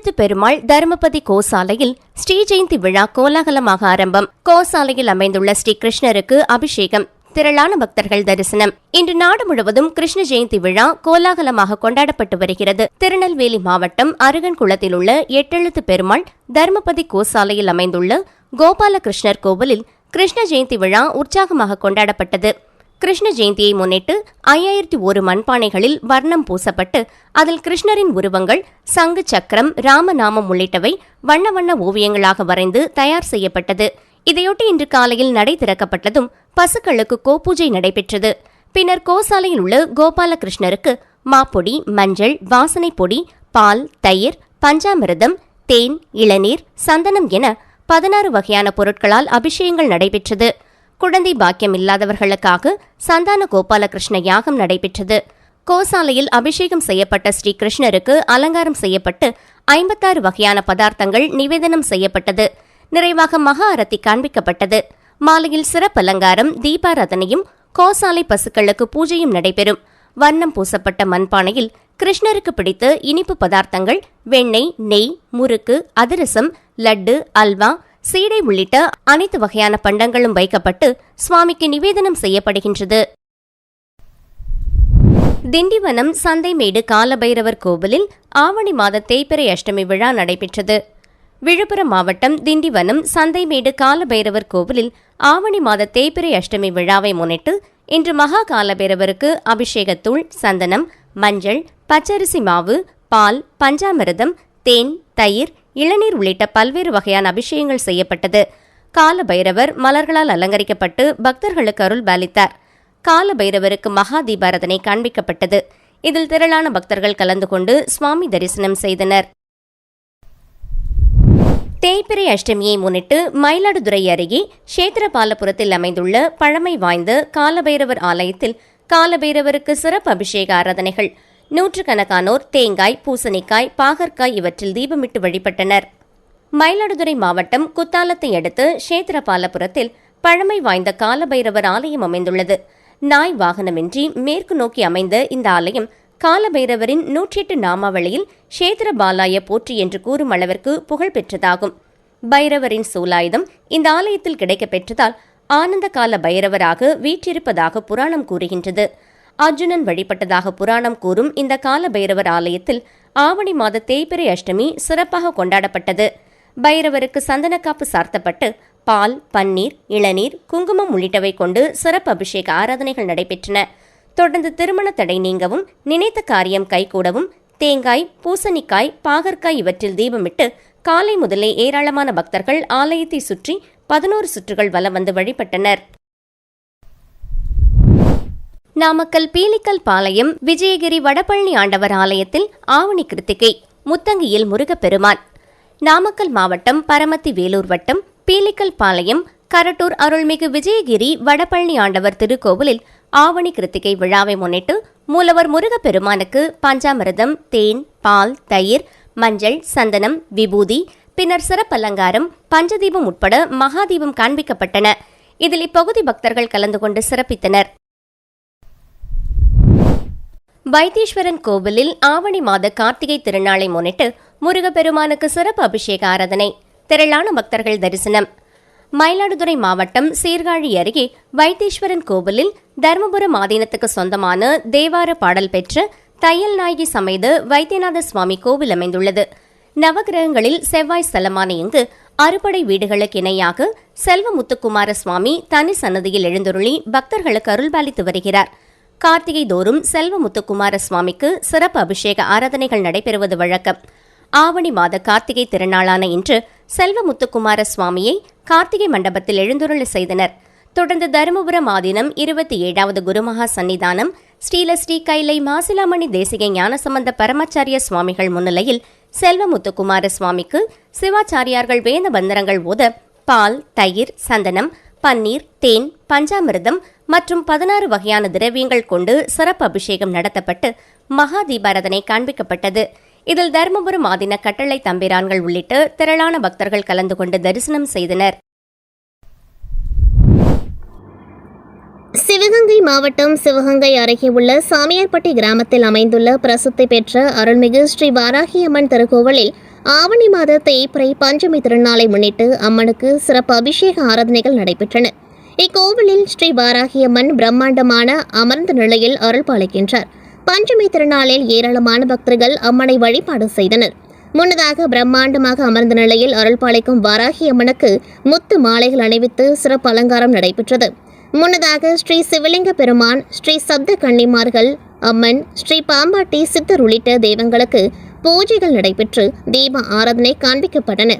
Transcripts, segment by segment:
எழுத்து பெருமாள் தருமபதி கோசாலையில் ஸ்ரீ ஜெயந்தி விழா கோலாகலமாக ஆரம்பம். கோசாலையில் அமைந்துள்ள ஸ்ரீ கிருஷ்ணருக்கு அபிஷேகம். திரளான பக்தர்கள் தரிசனம். இன்று நாடு முழுவதும் கிருஷ்ண ஜெயந்தி விழா கோலாகலமாக கொண்டாடப்பட்டு வருகிறது. திருநெல்வேலி மாவட்டம் அருகன்குளத்தில் உள்ள எட்டெழுத்து பெருமாள் தர்மபதி கோசாலையில் அமைந்துள்ள கோபாலகிருஷ்ணர் கோவிலில் கிருஷ்ண ஜெயந்தி விழா உற்சாகமாக கொண்டாடப்பட்டது. கிருஷ்ண ஜெயந்தியை முன்னிட்டு ஐயாயிரத்தி ஒரு மண்பானைகளில் வர்ணம் பூசப்பட்டு அதில் கிருஷ்ணரின் உருவங்கள் சங்கு சக்கரம் ராமநாமம் உள்ளிட்டவை வண்ண வண்ண ஓவியங்களாக வரைந்து தயார் செய்யப்பட்டது. இதையொட்டி இன்று காலையில் நடை திறக்கப்பட்டதும் பசுக்களுக்கு கோபூஜை நடைபெற்றது. பின்னர் கோசாலையில் உள்ள கோபாலகிருஷ்ணருக்கு மாப்பொடி மஞ்சள் வாசனை பொடி பால் தயிர் பஞ்சாமிரதம் தேன் இளநீர் சந்தனம் என பதினாறு வகையான பொருட்களால் அபிஷேகங்கள் நடைபெற்றது. குழந்தை பாக்கியம் இல்லாதவர்களுக்காக சந்தான கோபாலகிருஷ்ண யாகம் நடைபெற்றது. கோசாலையில் அபிஷேகம் செய்யப்பட்ட ஸ்ரீ கிருஷ்ணருக்கு அலங்காரம் செய்யப்பட்டு ஐம்பத்தாறு வகையான பதார்த்தங்கள் நிவேதனம் செய்யப்பட்டது. நிறைவாக மகா அரத்தி காண்பிக்கப்பட்டது. மாலையில் சிறப்பு அலங்காரம் தீபாராதனையும் கோசாலை பசுக்களுக்கு பூஜையும் நடைபெறும். வண்ணம் பூசப்பட்ட மண்பானையில் கிருஷ்ணருக்கு பிடித்த இனிப்பு பதார்த்தங்கள் வெண்ணெய் நெய் முறுக்கு அதிரசம் லட்டு அல்வா சீடை உள்ளிட்ட அனைத்து வகையான பண்டங்களும் வைக்கப்பட்டு சுவாமிக்கு நிவேதனம் செய்யப்படுகின்றது. திண்டிவனம் சந்தைமேடு காலபைரவர் கோவிலில் ஆவணி மாத தேய்பிறை அஷ்டமி விழா நடைபெற்றது. விழுப்புரம் மாவட்டம் திண்டிவனம் சந்தைமேடு காலபைரவர் கோவிலில் ஆவணி மாத தேய்பிறை அஷ்டமி விழாவை முன்னிட்டு இன்று மகா காலபைரவருக்கு அபிஷேகத்தூள் சந்தனம் மஞ்சள் பச்சரிசி மாவு பால் பஞ்சாமிரதம் தேன் தயிர் இளநீர் உள்ளிட்ட பல்வேறு வகையான அபிஷேகங்கள் செய்யப்பட்டது. கால பைரவர் மலர்களால் அலங்கரிக்கப்பட்டு பக்தர்களுக்கு அருள் பாலித்தார். கால பைரவருக்கு மகா தீபாரதனை காண்பிக்கப்பட்டது. இதில் திரளான பக்தர்கள் கலந்து கொண்டு சுவாமி தரிசனம் செய்தனர். தேய்பிரை அஷ்டமியை முன்னிட்டு மயிலாடுதுறை அருகே சேத்திரபாலபுரத்தில் அமைந்துள்ள பழமை வாய்ந்த காலபைரவர் ஆலயத்தில் காலபைரவருக்கு சிறப்பு அபிஷேக ஆராதனைகள் நூற்றுக்கணக்கானோர் தேங்காய் பூசணிக்காய் பாகற்காய் இவற்றில் தீபமிட்டு வழிபட்டனர். மயிலாடுதுறை மாவட்டம் குத்தாலத்தை அடுத்து சேத்திரபாலபுரத்தில் பழமை வாய்ந்த காலபைரவர் ஆலயம் அமைந்துள்ளது. நாய் வாகனமின்றி மேற்கு நோக்கி அமைந்த இந்த ஆலயம் காலபைரவரின் நூற்றி எட்டு நாமாவளியில் சேத்திரபாலாய போற்றி என்று கூறும் அளவிற்கு புகழ் பெற்றதாகும். பைரவரின் சூலாயுதம் இந்த ஆலயத்தில் கிடைக்கப் பெற்றதால் ஆனந்த கால பைரவராக வீற்றிருப்பதாக புராணம் கூறுகின்றது. அர்ஜுனன் வழிபட்டதாக புராணம் கூறும் இந்த கால பைரவர் ஆலயத்தில் ஆவணி மாத தேய்பிறை அஷ்டமி சிறப்பாக கொண்டாடப்பட்டது. பைரவருக்கு சந்தனக்காப்பு சார்த்தப்பட்டு பால் பன்னீர் இளநீர் குங்குமம் உள்ளிட்டவை கொண்டு சிறப்பு அபிஷேக ஆராதனைகள் நடைபெற்றன. தொடர்ந்து திருமண தடை நீங்கவும் நினைத்த காரியம் கைகூடவும் தேங்காய் பூசணிக்காய் பாகற்காய் இவற்றில் தீபமிட்டு காலை முதலே ஏராளமான பக்தர்கள் ஆலயத்தை சுற்றி பதினோரு சுற்றுகள் வலம் வந்து வழிபட்டனர். நாமக்கல் பீலிக்கல் பாளையம் விஜயகிரி வடபழனி ஆண்டவர் ஆலயத்தில் ஆவணி கிருத்திகை முத்தங்கியில் முருகப்பெருமான். நாமக்கல் மாவட்டம் பரமத்தி வேலூர் வட்டம் பீலிக்கல் பாளையம் கரட்டூர் அருள்மிகு விஜயகிரி வடபழனி ஆண்டவர் திருக்கோவிலில் ஆவணி கிருத்திகை விழாவை முன்னிட்டு மூலவர் முருகப்பெருமானுக்கு பஞ்சாமிரதம் தேன் பால் தயிர் மஞ்சள் சந்தனம் விபூதி பின்னர் சிறப்பலங்காரம் பஞ்சதீபம் உட்பட மகாதீபம் காண்பிக்கப்பட்டன. இதில் இப்பகுதி பக்தர்கள் கலந்து கொண்டு சிறப்பித்தனர். வைத்தீஸ்வரன் கோவிலில் ஆவணி மாத கார்த்திகை திருநாளை முன்னிட்டு முருகப்பெருமானுக்கு சிறப்பு அபிஷேக ஆராதனை திரளான பக்தர்கள் தரிசனம். மயிலாடுதுறை மாவட்டம் சீர்காழி அருகே வைத்தீஸ்வரன் கோவிலில் தருமபுரம் ஆதீனத்துக்கு சொந்தமான தேவார பாடல் பெற்ற தையல் நாயகி சமைத வைத்தியநாத சுவாமி கோவில் அமைந்துள்ளது. நவகிரகங்களில் செவ்வாய் ஸ்தலமான இங்கு அறுபடை வீடுகளுக்கு இணையாக செல்வ முத்துக்குமார சுவாமி தனி சன்னதியில் எழுந்துருளி பக்தர்களுக்கு அருள்பாலித்து வருகிறார். கார்த்திகை தோறும் செல்வ முத்துக்குமார சுவாமிக்கு சிறப்பு அபிஷேக ஆராதனைகள் நடைபெறுவது வழக்கம். ஆவணி மாத கார்த்திகை திருநாளான இன்று செல்வ முத்துக்குமார சுவாமியை கார்த்திகை மண்டபத்தில் எழுந்துருள செய்தனர். தொடர்ந்து தருமபுரம் ஆதீனம் இருபத்தி ஏழாவது குருமகா சன்னிதானம் ஸ்ரீலஸ்ரீ கைலை மாசிலாமணி தேசிக ஞானசம்பந்த பரமாச்சாரிய சுவாமிகள் முன்னிலையில் செல்வ முத்துக்குமார சுவாமிக்கு சிவாச்சாரியார்கள் வேத பந்தரங்கள் ஓத பால் தயிர் சந்தனம் பன்னீர் தேன் பஞ்சாமிர்தம் மற்றும் பதினாறு வகையான திரவியங்கள் கொண்டு சிறப்பு அபிஷேகம் நடத்தப்பட்டு மகா தீபாரதனை காண்பிக்கப்பட்டது. இதில் தருமபுரம் ஆதின கட்டளை தம்பிரான்கள் உள்ளிட்ட திரளான பக்தர்கள் கலந்து கொண்டு தரிசனம் செய்தனர். சிவகங்கை மாவட்டம் சிவகங்கை அருகே உள்ள சாமியார்பட்டி கிராமத்தில் அமைந்துள்ள பிரசித்தி பெற்ற அருள்மிகு ஸ்ரீ வாராகியம்மன் திருக்கோவிலில் ஆவணி மாத தேய்பிரை பஞ்சமி திருநாளை முன்னிட்டு அம்மனுக்கு சிறப்பு அபிஷேக ஆராதனைகள் நடைபெற்றன. இக்கோவிலில் ஸ்ரீ வாராகியம்மன் பிரம்மாண்டமான அமர்ந்த நிலையில் அருள் பாலிக்கின்றார். பஞ்சமி திருநாளில் ஏராளமான பக்தர்கள் அம்மனை வழிபாடு செய்தனர். முன்னதாக பிரம்மாண்டமாக அமர்ந்த நிலையில் அருள் பாலிக்கும் வாராகியம்மனுக்கு முத்து மாலைகள் அணிவித்து சிறப்பு அலங்காரம் நடைபெற்றது. முன்னதாக ஸ்ரீ சிவலிங்க பெருமான் ஸ்ரீ சப்த கன்னிமார்கள் அம்மன் ஸ்ரீ பாம்பாட்டி சித்தர் உள்ளிட்ட தெய்வங்களுக்கு பூஜைகள் நடைபெற்று தீப ஆராதனை காண்பிக்கப்பட்டன.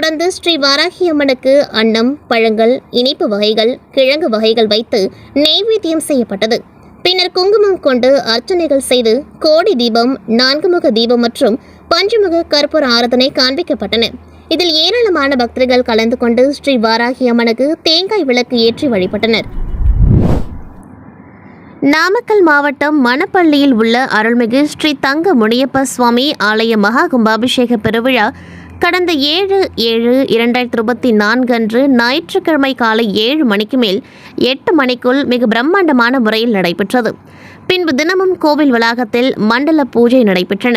தொடர்ந்து ஸ்ரீ வாராகி அம்மனுக்கு அன்னம் பழங்கள் இனிப்பு வகைகள் கிழங்கு வகைகள் வைத்து நெய்வேத்தியம் செய்யப்பட்டது. பின்னர் குங்குமம் கொண்டு அர்ச்சனைகள் செய்து கோடி தீபம் நான்குமுக தீபம் மற்றும் பஞ்சமுக கற்பூர ஆராதனை காண்பிக்கப்பட்டன. இதில் ஏராளமான பக்தர்கள் கலந்து கொண்டு ஸ்ரீ வாராகி அம்மனுக்கு தேங்காய் விளக்கு ஏற்றி வழிபட்டனர். நாமக்கல் மாவட்டம் மணப்பள்ளியில் உள்ள அருள்மிகு ஸ்ரீ தங்க முனியப்ப சுவாமி ஆலய மகா கும்பாபிஷேக பெருவிழா கடந்த ஏழு ஏழு இரண்டாயிரத்தி இருபத்தி நான்கு அன்று ஞாயிற்றுக்கிழமை காலை ஏழு மணிக்கு மேல் எட்டு மணிக்குள் மிக பிரம்மாண்டமான முறையில் நடைபெற்றது. பின்பு தினமும் கோவில் வளாகத்தில் மண்டல பூஜை நடைபெற்றன.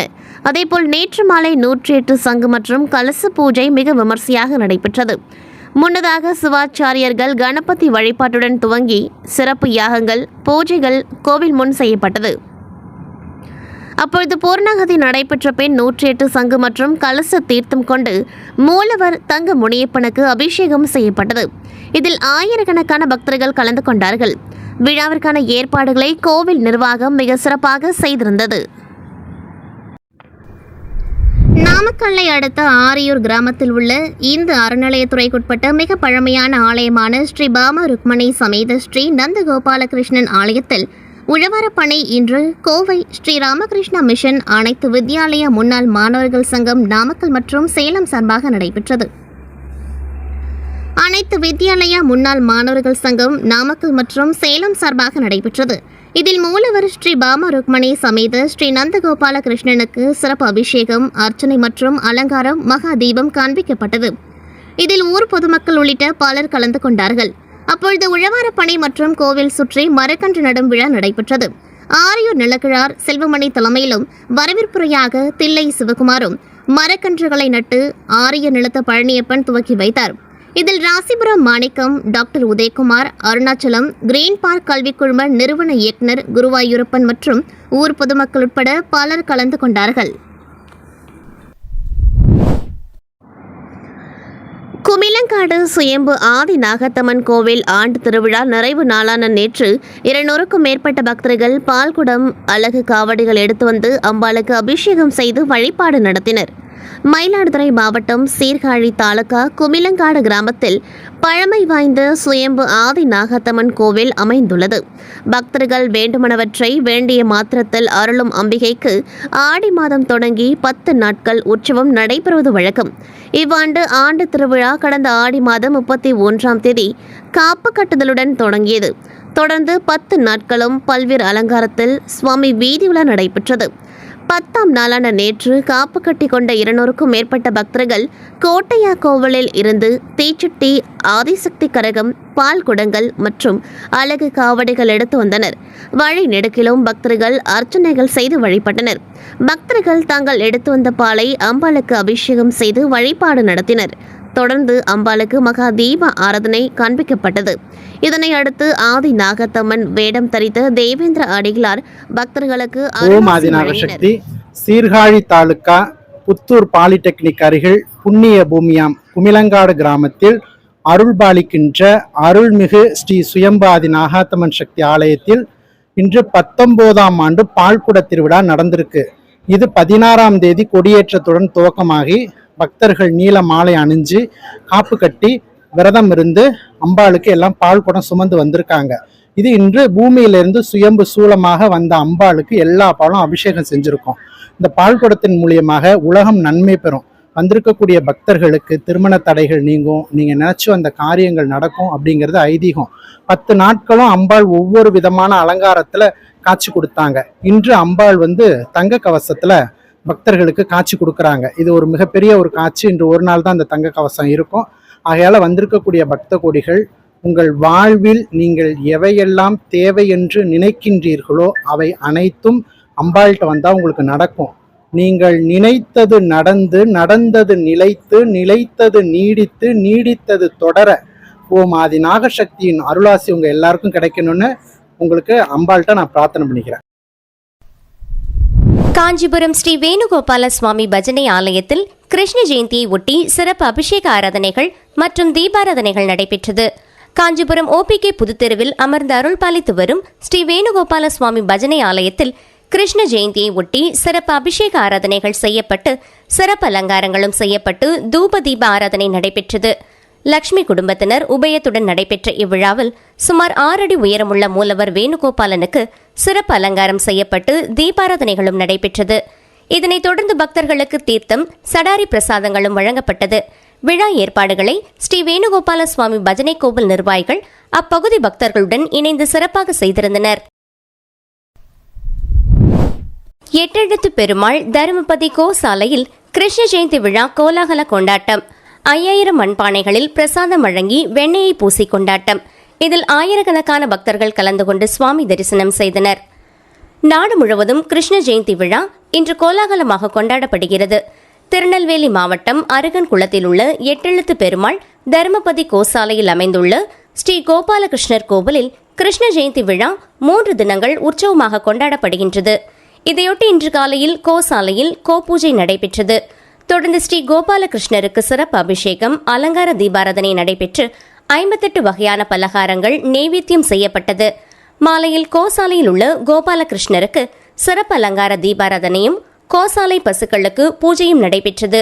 அதேபோல் நேற்று மாலை நூற்றி எட்டு சங்கு மற்றும் கலச பூஜை மிக விமர்சையாக நடைபெற்றது. முன்னதாக சிவாச்சாரியர்கள் கணபதி வழிபாட்டுடன் துவங்கி சிறப்பு யாகங்கள் பூஜைகள் கோவில் முன் செய்யப்பட்டது. அப்பொழுது பூர்ணாகதி நடைபெற்ற பின் நூற்றி எட்டு சங்கு மற்றும் கலச தீர்த்தம் கொண்டு மூலவர் தங்க முனியப்பனுக்கு அபிஷேகம் செய்யப்பட்டது. இதில் ஆயிரக்கணக்கான பக்தர்கள் கலந்து கொண்டார்கள். விழாவிற்கான ஏற்பாடுகளை கோவில் நிர்வாகம் மிக சிறப்பாக செய்திருந்தது. நாமக்கல்லை அடுத்த ஆரியூர் கிராமத்தில் உள்ள இந்து அறநிலையத்துறைக்குட்பட்ட மிக பழமையான ஆலயமான ஸ்ரீ பாம ருக்மணி சமேத ஸ்ரீ நந்தகோபாலகிருஷ்ணன் ஆலயத்தில் உழவர இன்று கோவை ஸ்ரீ ராமகிருஷ்ணா மிஷன் அனைத்து வித்யாலய முன்னாள் மாணவர்கள் சங்கம் நாமக்கல் மற்றும் சேலம் சார்பாக நடைபெற்றது. அனைத்து வித்யாலய முன்னாள் மாணவர்கள் சங்கம் நாமக்கல் மற்றும் சேலம் சார்பாக நடைபெற்றது. இதில் மூலவர் ஸ்ரீ பாம ருக்மணி சமேத ஸ்ரீ நந்தகோபால கிருஷ்ணனுக்கு சிறப்பு அபிஷேகம் அர்ச்சனை மற்றும் அலங்காரம் மகா தீபம் காண்பிக்கப்பட்டது. இதில் ஊர் பொதுமக்கள் உள்ளிட்ட பலர் கலந்து கொண்டார்கள். அப்பொழுது உழவாரப்பனை மற்றும் கோவில் சுற்றி மரக்கன்று நடும் விழா நடைபெற்றது. ஆரியூர் நிலக்கிழார் செல்வமணி தலைமையிலும் வரவேற்புரையாக தில்லை சிவகுமாரும் மரக்கன்றுகளை நட்டு ஆரிய நிலத்த பழனியப்பன் துவக்கி வைத்தார். இதில் Rasipuram Manickam doctor Udayakumar Arunachalam green park கல்விக் குழும நிறுவன இயக்குநர் குருவாயூரப்பன் மற்றும் ஊர் பொதுமக்கள் உட்பட பலர் கலந்து கொண்டார்கள். குமிலங்காடு சுயம்பு ஆதி நாகத்தம்மன் கோவில் ஆண்டு திருவிழா நிறைவு நாளான நேற்று இருநூறுக்கும் மேற்பட்ட பக்தர்கள் பால்குடம் அழகு காவடிகள் எடுத்து வந்து அம்பாளுக்கு அபிஷேகம் செய்து வழிபாடு நடத்தினர். மயிலாடுதுறை மாவட்டம் சீர்காழி தாலுகா குமிலங்காடு கிராமத்தில் பழமை வாய்ந்த சுயம்பு ஆதி நாகத்தம்மன் கோவில் அமைந்துள்ளது. பக்தர்கள் வேண்டுமனவற்றை வேண்டிய மாத்திரத்தில் அருளும் அம்பிகைக்கு ஆடி மாதம் தொடங்கி பத்து நாட்கள் உற்சவம் நடைபெறுவது வழக்கம். இவ்வாண்டு ஆண்டு திருவிழா கடந்த ஆடி மாதம் முப்பத்தி ஒன்றாம் தேதி காப்பு கட்டுதலுடன் தொடங்கியது. தொடர்ந்து பத்து நாட்களும் பல்வேறு அலங்காரத்தில் சுவாமி வீதி உலா நடைபெற்றது. பத்தாம் நாளான நேற்று காப்பு கட்டி கொண்ட இருநூறுக்கும் மேற்பட்ட பக்தர்கள் கோட்டையா கோவிலில் இருந்து தீச்சுட்டி ஆதிசக்தி கரகம் பால் குடங்கள் மற்றும் அழகு காவடிகள் எடுத்து வந்தனர். வழி நெடுக்கிலும் பக்தர்கள் அர்ச்சனைகள் செய்து வழிபட்டனர். பக்தர்கள் தாங்கள் எடுத்து வந்த பாலை அம்பாளுக்கு அபிஷேகம் செய்து வழிபாடு நடத்தினர். தொடர்ந்து அம்பாளுக்கு மகா தீப ஆராதனை காண்பிக்கப்பட்டது இதனை அடுத்து ஆதி நாகத்தம்மன் வேடம் தரித்த தேவேந்திர அடிகளார் பக்தர்களுக்கு. சக்தி சீர்காழி தாலுக்கா புத்தூர் பாலிடெக்னிக் அருகில் புண்ணிய பூமியாம் குமிலங்காடு கிராமத்தில் அருள்பாலிக்கின்ற அருள்மிகு ஸ்ரீ சுயம்பாதி நாகாத்தம்மன் சக்தி ஆலயத்தில் இன்று பத்தொன்பதாம் ஆண்டு பால்குட திருவிழா நடந்திருக்கு இது பதினாறாம் தேதி கொடியேற்றத்துடன் துவக்கமாகி பக்தர்கள் நீல மாலை அணிஞ்சு காப்பு கட்டி விரதம் இருந்து அம்பாளுக்கு எல்லாம் பால் குடம் சுமந்து வந்திருக்காங்க. இது இன்று பூமியிலிருந்து சுயம்பு சூலமாக வந்த அம்பாளுக்கு எல்லா பாலும் அபிஷேகம் செஞ்சுருக்கோம். இந்த பால் குடத்தின் மூலியமாக உலகம் நன்மை பெறும். வந்திருக்கக்கூடிய பக்தர்களுக்கு திருமண தடைகள் நீங்கும். நீங்கள் நினச்சி அந்த காரியங்கள் நடக்கும் அப்படிங்கிறது ஐதீகம். பத்து நாட்களும் அம்பாள் ஒவ்வொரு விதமான அலங்காரத்தில் காட்சி கொடுத்தாங்க. இன்று அம்பாள் வந்து தங்க கவசத்தில் பக்தர்களுக்கு காட்சி கொடுக்குறாங்க. இது ஒரு மிகப்பெரிய ஒரு காட்சி. இன்று ஒரு நாள் தான் அந்த தங்க கவசம் இருக்கும். ஆகையால் வந்திருக்கக்கூடிய பக்த கோடிகள் உங்கள் வாழ்வில் நீங்கள் எவையெல்லாம் தேவை என்று நினைக்கின்றீர்களோ அவை அனைத்தும் அம்பாள்கிட்ட வந்தால் உங்களுக்கு நடக்கும். நீங்கள் நினைத்தது நடந்து நடந்தது நிலைத்து நிலைத்தது நீடித்து நீடித்தது தொடர ஓம் ஆதி நாகசக்தியின் அருளாசி உங்கள் எல்லாருக்கும் கிடைக்கணும்னு உங்களுக்கு அம்பாள்கிட்ட நான் பிரார்த்தனை பண்ணிக்கிறேன். காஞ்சிபுரம் ஸ்ரீ வேணுகோபால சுவாமி பஜனை ஆலயத்தில் கிருஷ்ண ஜெயந்தியை ஒட்டி சிறப்பு அபிஷேக ஆராதனைகள் மற்றும் தீபாராதனைகள் நடைபெற்றது. காஞ்சிபுரம் ஓபிகே புதுத்தெருவில் அமர்ந்து அருள் பாலித்து வரும் ஸ்ரீ வேணுகோபால சுவாமி பஜனை ஆலயத்தில் கிருஷ்ண ஜெயந்தியை ஒட்டி சிறப்பு அபிஷேக ஆராதனைகள் செய்யப்பட்டு சிறப்பு அலங்காரங்களும் செய்யப்பட்டு தூப தீப ஆராதனை நடைபெற்றது. லக்ஷ்மி குடும்பத்தினர் உபயத்துடன் நடைபெற்ற இவ்விழாவில் சுமார் ஆறடி உயரமுள்ள மூலவர் வேணுகோபாலனுக்கு சிறப்பு அலங்காரம் செய்யப்பட்டு தீபாராதனைகளும் நடைபெற்றது. இதனைத் தொடர்ந்து பக்தர்களுக்கு தீர்த்தம் சடாரி பிரசாதங்களும் வழங்கப்பட்டது. விழா ஏற்பாடுகளை ஸ்ரீ வேணுகோபால சுவாமி பஜனை கோவில் நிர்வாகிகள் அப்பகுதி பக்தர்களுடன் இணைந்து சிறப்பாக செய்திருந்தனர். எட்டெழுத்து பெருமாள் தருமபதி கோ சாலையில் கிருஷ்ண ஜெயந்தி விழா கோலாகல கொண்டாட்டம். ஐயாயிரம் மண்பானைகளில் பிரசாதம் வழங்கி வெண்ணெயை பூசி கொண்டாட்டம். இதில் ஆயிரக்கணக்கான பக்தர்கள் கலந்து கொண்டு சுவாமி தரிசனம் செய்தனர். நாடு முழுவதும் கிருஷ்ண ஜெயந்தி விழா இன்று கோலாகலமாக கொண்டாடப்படுகிறது. திருநெல்வேலி மாவட்டம் அருகன்குளத்தில் உள்ள எட்டெழுத்து பெருமாள் தர்மபதி கோசாலையில் அமைந்துள்ள ஸ்ரீ கோபாலகிருஷ்ணர் கோவிலில் கிருஷ்ண ஜெயந்தி விழா மூன்று தினங்கள் உற்சவமாக கொண்டாடப்படுகின்றது. இதையொட்டி இன்று காலையில் கோசாலையில் கோபூஜை நடைபெற்றது. தொடர்ந்து ஸ்ரீ கோபாலகிருஷ்ணருக்கு சிறப்பு அபிஷேகம் அலங்கார தீபாராதனை நடைபெற்று ஐம்பத்தெட்டு வகையான பலகாரங்கள் நெய்வேத்தியம் செய்யப்பட்டது. மாலையில் கோசாலையில் உள்ள கோபாலகிருஷ்ணருக்கு சிறப்பு அலங்கார தீபாராதனையும் கோசாலை பசுக்களுக்கு பூஜையும் நடைபெற்றது.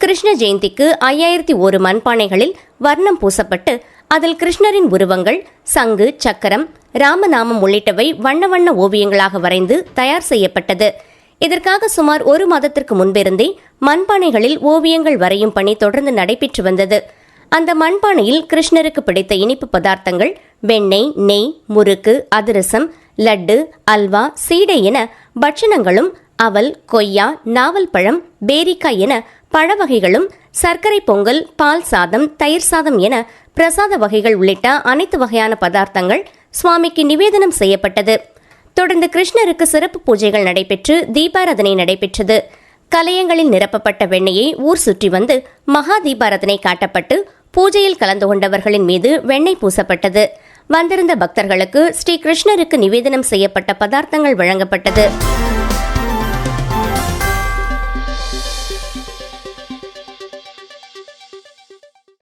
கிருஷ்ண ஜெயந்திக்கு ஐயாயிரத்தி ஒரு மண்பானைகளில் வர்ணம் பூசப்பட்டு அதில் கிருஷ்ணரின் உருவங்கள் சங்கு சக்கரம் ராமநாமம் உள்ளிட்டவை வண்ண வண்ண ஓவியங்களாக வரைந்து தயார் செய்யப்பட்டது. இதற்காக சுமார் ஒரு மாதத்திற்கு முன்பிருந்தே மண்பானைகளில் ஓவியங்கள் வரையும் பணி தொடர்ந்து நடைபெற்று வந்தது. அந்த மண்பானையில் கிருஷ்ணருக்கு பிடித்த இனிப்பு பதார்த்தங்கள் வெண்ணெய் நெய் முறுக்கு அதிரசம் லட்டு அல்வா சீடை என பட்சணங்களும் அவல் கொய்யா நாவல் பழம் பேரிக்காய் என பழ வகைகளும் சர்க்கரை பொங்கல் பால் சாதம் தயிர் சாதம் என பிரசாத வகைகள் உள்ளிட்ட அனைத்து வகையான பதார்த்தங்கள் சுவாமிக்கு நிவேதனம் செய்யப்பட்டது. தொடர்ந்து கிருஷ்ணருக்கு சிறப்பு பூஜைகள் நடைபெற்று தீபாராதனை நடைபெற்றது. கலயங்களில் நிரப்பப்பட்ட வெண்ணெயை ஊர் சுற்றி வந்து மகா தீபாராதனை காட்டப்பட்டு பூஜையில் கலந்து கொண்டவர்களின் மீது வெண்ணெய் பூசப்பட்டது. வந்திருந்த பக்தர்களுக்கு ஸ்ரீ கிருஷ்ணருக்கு நிவேதனம் செய்யப்பட்ட பதார்த்தங்கள் வழங்கப்பட்டது.